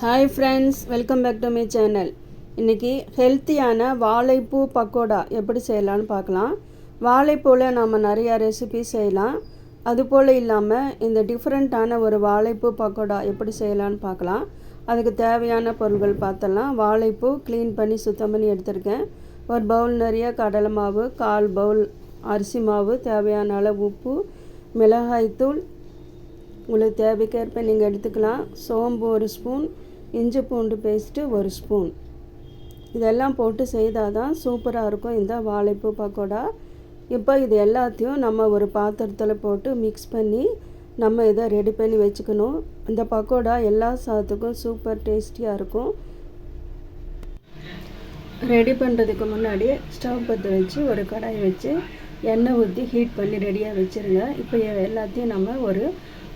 Hi friends welcome back to my channel இன்றைக்கி ஹெல்த்தியான வாழைப்பூ பக்கோடா எப்படி செய்யலான்னு பார்க்கலாம். வாழைப்பூவில் நாம் நிறையா ரெசிபி செய்யலாம். அதுபோல் இல்லாமல் இந்த டிஃப்ரெண்ட்டான ஒரு வாழைப்பூ பக்கோடா எப்படி செய்யலான்னு பார்க்கலாம். அதுக்கு தேவையான பொருட்கள் பார்த்தலாம் வாழைப்பூ க்ளீன் பண்ணி சுத்தம் பண்ணி எடுத்திருக்கேன். ஒரு பவுல் நிறைய கடலை மாவு கால் பவுல் அரிசி மாவு தேவையான அளவு உப்பு மிளகாய்த்தூள் உங்களுக்கு தேவைக்கேற்ப நீங்கள் எடுத்துக்கலாம். சோம்பு ஒரு ஸ்பூன் இஞ்சி பூண்டு பேஸ்ட்டு ஒரு ஸ்பூன். இதெல்லாம் போட்டு செய்தால் தான் சூப்பராக இருக்கும். இந்த வாழைப்பூ பக்கோடா. இப்போ இது எல்லாத்தையும் நம்ம ஒரு பாத்திரத்தில் போட்டு மிக்ஸ் பண்ணி நம்ம இதை ரெடி பண்ணி வச்சுக்கணும். இந்த பக்கோடா எல்லா சாதத்துக்கும் சூப்பர் டேஸ்டியாக இருக்கும். ரெடி பண்ணுறதுக்கு முன்னாடி ஸ்டவ் பற்ற வச்சு ஒரு கடாய் வச்சு எண்ணெய் ஊற்றி ஹீட் பண்ணி ரெடியாக வச்சுருங்க. இப்போ எல்லாத்தையும் நம்ம ஒரு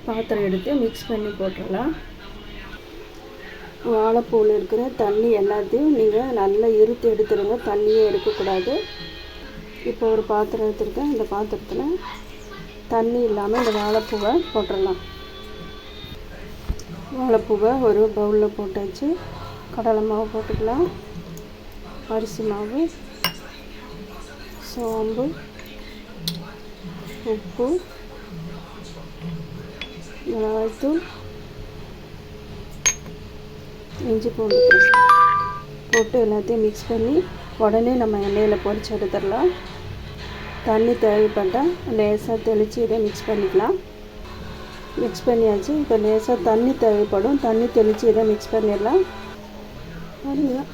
பாத்திரம் எடுத்து மிக்ஸ் பண்ணி போட்டுடலாம். வாழைப்பூவில் இருக்கிற தண்ணி எல்லாத்தையும் நீங்கள் நல்லா இருத்து எடுத்துருங்க. தண்ணியே எடுக்கக்கூடாது. இப்போ ஒரு பாத்திரம் எடுத்துருக்கேன். இந்த பாத்திரத்தில் தண்ணி இல்லாமல் இந்த வாழைப்பூவை போட்டுடலாம். வாழைப்பூவை ஒரு பவுலில் போட்டாச்சு. கடலை மாவு போட்டுக்கலாம். அரிசி மாவு சோம்பு உப்பு மிளகாய்த்தூள் இஞ்சி பூண்டு பேஸ்ட் போட்டு எல்லாத்தையும் மிக்ஸ் பண்ணி உடனே நம்ம எண்ணெயில் பொறிச்சு எடுத்துடலாம். தண்ணி தேவைப்பட்டால் லேசாக தெளித்து இதை மிக்ஸ் பண்ணிக்கலாம். மிக்ஸ் பண்ணியாச்சு. இப்போ லேசாக தண்ணி தேவைப்படும். தண்ணி தெளித்து இதை மிக்ஸ் பண்ணிடலாம். பாருங்கள்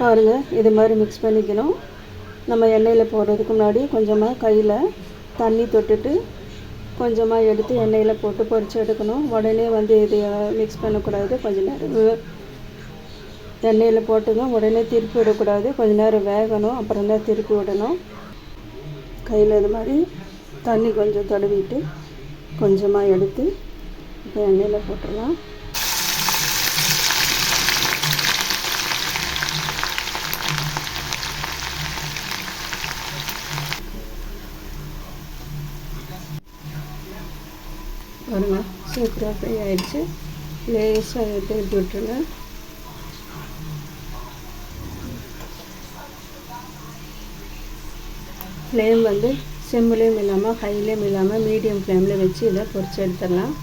பாருங்கள் இது மாதிரி மிக்ஸ் பண்ணிக்கணும். நம்ம எண்ணெயில் போடுறதுக்கு முன்னாடி கொஞ்சமாக கையில் தண்ணி தொட்டுட்டு கொஞ்சமாக எடுத்து எண்ணெயில் போட்டு பொரித்து எடுக்கணும். உடனே வந்து இது மிக்ஸ் பண்ணக்கூடாது. கொஞ்ச நேரம் எண்ணெயில் போட்டுங்க. உடனே திருப்பி விடக்கூடாது. கொஞ்ச நேரம் வேகணும். அப்புறம் தான் திருப்பி விடணும். கையில் இது மாதிரி தண்ணி கொஞ்சம் தடவிட்டு கொஞ்சமாக எடுத்து இப்போ எண்ணெயில் போட்டுடலாம். பாருங்கள் சூப்பராக ஃப்ரை ஆகிடுச்சு லேசாக எடுத்து விட்டுருங்க. ஃப்ளேம் வந்து சிம்லேயும் இல்லாமல் ஹைலேயும் இல்லாமல் மீடியம் ஃப்ளேமில் வச்சு இதை பொறிச்சு எடுத்துடலாம்.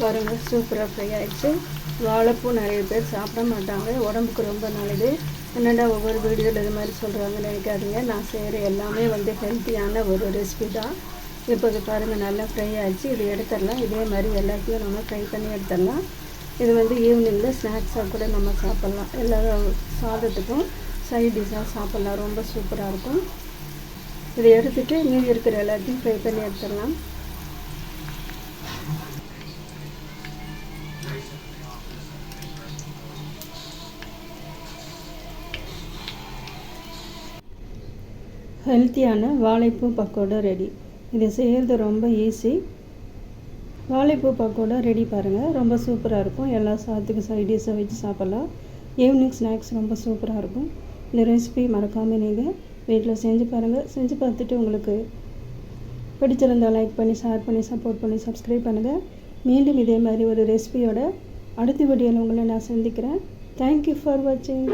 பாருங்கள் சூப்பராக ஃப்ரை ஆகிடுச்சு வாழைப்பூ நிறைய பேர் சாப்பிட மாட்டாங்க. உடம்புக்கு ரொம்ப நல்லது. என்னடா ஒவ்வொரு வீடுகள் இது மாதிரி சொல்கிறாங்கன்னு நினைக்காதீங்க. நான் செய்கிற எல்லாமே வந்து ஹெல்த்தியான ஒரு ரெசிபி தான். இப்போ இது பாருங்கள் நல்லா ஃப்ரை ஆகிடுச்சு இது எடுத்துடலாம். இதே மாதிரி எல்லாத்தையும் நம்ம ஃப்ரை பண்ணி எடுத்துடலாம். இது வந்து ஈவினிங்கில் ஸ்நாக்ஸாக கூட நம்ம சாப்பிட்லாம். எல்லா சாதத்துக்கும் சைட் டிஷ்ஷாக சாப்பிட்லாம். ரொம்ப சூப்பராக இருக்கும். இதை எடுத்துகிட்டு மீதி இருக்கிற எல்லாத்தையும் ஃப்ரை பண்ணி எடுத்துடலாம். ஹெல்த்தியான வாழைப்பூ பக்கோடா ரெடி இதை செய்கிறது ரொம்ப ஈஸி வாழைப்பூ பக்கோடா ரெடி பாருங்கள் ரொம்ப சூப்பராக இருக்கும். எல்லா சாதத்துக்கும் சைடிஷாக வச்சு சாப்பிட்லாம். ஈவினிங் ஸ்நாக்ஸ் ரொம்ப சூப்பராக இருக்கும். இந்த ரெசிபி மறக்காமல் நீங்கள் வீட்டில் செஞ்சு பாருங்கள் செஞ்சு பார்த்துட்டு உங்களுக்கு பிடிச்சிருந்தால் லைக் பண்ணி ஷேர் பண்ணி சப்போர்ட் பண்ணி சப்ஸ்கிரைப் பண்ணுங்கள் மீண்டும் இதே மாதிரி ஒரு ரெசிபியோட அடுத்த வீடியோவில் உங்களை நான் சந்திக்கிறேன். தேங்க்யூ ஃபார் வாட்சிங்